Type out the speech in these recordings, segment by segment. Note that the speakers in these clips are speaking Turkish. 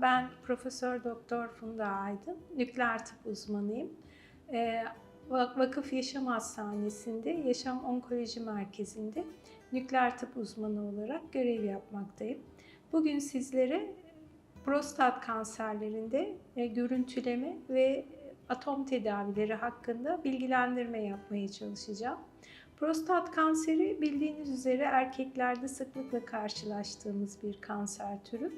Ben Profesör Doktor Funda Aydın, nükleer tıp uzmanıyım. Ee, Va- Vakıf Yaşam Hastanesi'nde, Yaşam Onkoloji Merkezi'nde nükleer tıp uzmanı olarak görev yapmaktayım. Bugün sizlere prostat kanserlerinde e, görüntüleme ve atom tedavileri hakkında bilgilendirme yapmaya çalışacağım. Prostat kanseri bildiğiniz üzere erkeklerde sıklıkla karşılaştığımız bir kanser türü.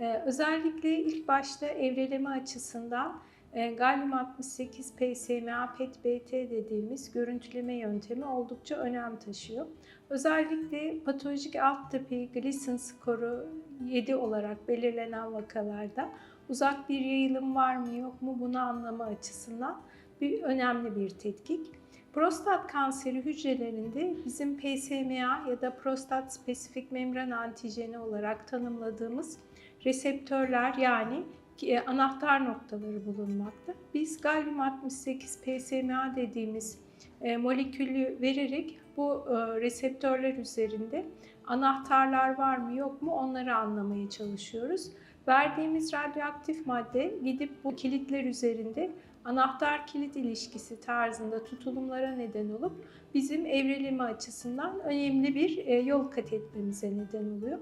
Ee, özellikle ilk başta evreleme açısından Gallium 68 PSMA PET-BT dediğimiz görüntüleme yöntemi oldukça önem taşıyor. Özellikle patolojik alt tipi Gleason skoru 7 olarak belirlenen vakalarda uzak bir yayılım var mı yok mu bunu anlama açısından bir önemli bir tetkik. Prostat kanseri hücrelerinde bizim PSMA ya da prostat spesifik membran antijeni olarak tanımladığımız reseptörler yani e, anahtar noktaları bulunmakta. Biz gallium 68 PSMA dediğimiz e, molekülü vererek bu e, reseptörler üzerinde anahtarlar var mı yok mu onları anlamaya çalışıyoruz. Verdiğimiz radyoaktif madde gidip bu kilitler üzerinde anahtar kilit ilişkisi tarzında tutulumlara neden olup bizim evrilimi açısından önemli bir yol kat etmemize neden oluyor.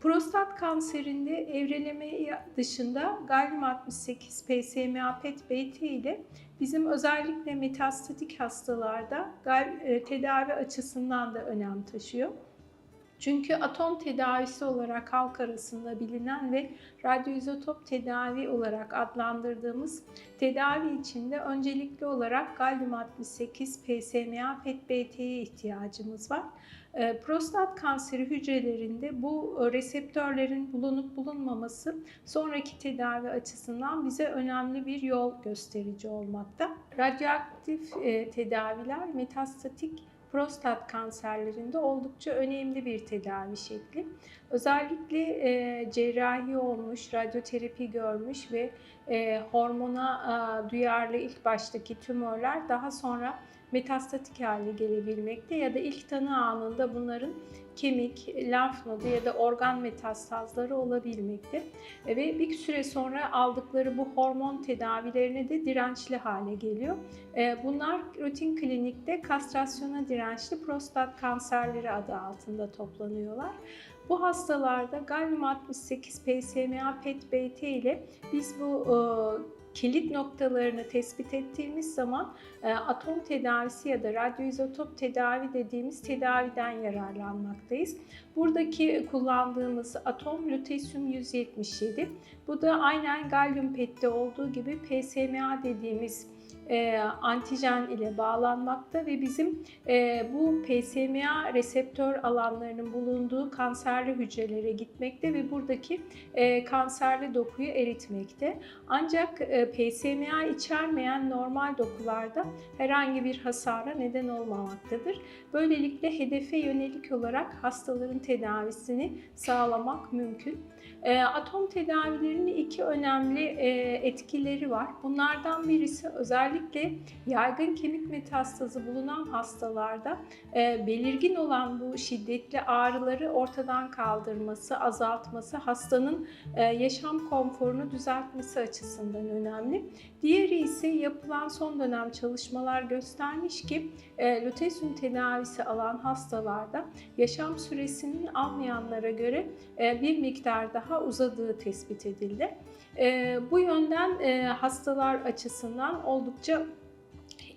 Prostat kanserinde evreleme dışında gallium 68 PSMA PET-BT ile bizim özellikle metastatik hastalarda e, tedavi açısından da önem taşıyor. Çünkü atom tedavisi olarak halk arasında bilinen ve radyoizotop tedavi olarak adlandırdığımız tedavi içinde öncelikli olarak gallium 68 PSMA PET-BT'ye ihtiyacımız var. E, Prostat kanseri hücrelerinde bu e, reseptörlerin bulunup bulunmaması sonraki tedavi açısından bize önemli bir yol gösterici olmakta. Radyoaktif e, tedaviler metastatik prostat kanserlerinde oldukça önemli bir tedavi şekli. Özellikle e, cerrahi olmuş, radyoterapi görmüş ve e, hormona e, duyarlı ilk baştaki tümörler daha sonra metastatik hale gelebilmekte ya da ilk tanı anında bunların kemik, lenf nodu ya da organ metastazları olabilmekte. E, Ve bir süre sonra aldıkları bu hormon tedavilerine de dirençli hale geliyor. E, Bunlar rutin klinikte kastrasyona dirençli prostat kanserleri adı altında toplanıyorlar. Bu hastalarda gallium 68 PSMA PET-BT ile biz bu e, kilit noktalarını tespit ettiğimiz zaman e, atom tedavisi ya da radyoizotop tedavi dediğimiz tedaviden yararlanmaktayız. Buradaki kullandığımız atom lütesyum 177. Bu da aynen gallium PET'te olduğu gibi PSMA dediğimiz e, antijen ile bağlanmakta ve bizim e, bu PSMA reseptör alanlarının bulunduğu kanserli hücrelere gitmekte ve buradaki kanserli dokuyu eritmekte. Ancak PSMA içermeyen normal dokularda herhangi bir hasara neden olmamaktadır. Böylelikle hedefe yönelik olarak hastaların tedavisini sağlamak mümkün. E, atom tedavilerinin iki önemli e, etkileri var. Bunlardan birisi özellikle yaygın kemik metastazı bulunan hastalarda e, belirgin olan bu şiddetli ağrıları ortadan kaldırması, azaltması, hastanın e, yaşam konforunu düzeltmesi açısından önemli. Diğeri ise yapılan son dönem çalışmalar göstermiş ki e, lutesyum tedavisi alan hastalarda yaşam süresinin almayanlara göre e, bir miktar daha uzadığı tespit edildi. E, bu yönden e, hastalar açısından oldukça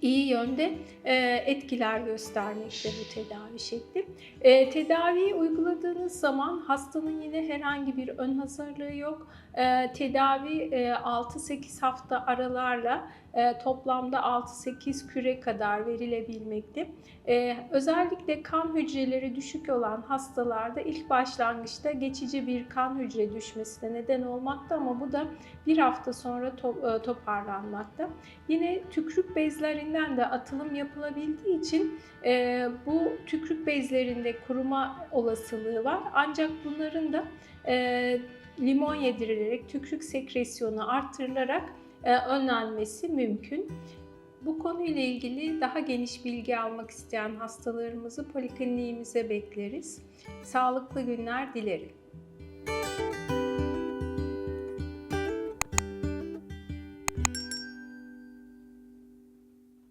iyi yönde e, etkiler göstermekte bu tedavi şekli. E, tedaviyi uyguladığınız zaman hastanın yine herhangi bir ön hazırlığı yok. E, tedavi e, 6-8 hafta aralarla toplamda 6-8 küre kadar verilebilmekte. Özellikle kan hücreleri düşük olan hastalarda ilk başlangıçta geçici bir kan hücre düşmesine neden olmakta ama bu da bir hafta sonra to- toparlanmakta. Yine tükrük bezlerinden de atılım yapılabildiği için e, bu tükrük bezlerinde kuruma olasılığı var. Ancak bunların da e, limon yedirilerek tükrük sekresyonu arttırılarak e, önlenmesi mümkün. Bu konuyla ilgili daha geniş bilgi almak isteyen hastalarımızı polikliniğimize bekleriz. Sağlıklı günler dilerim.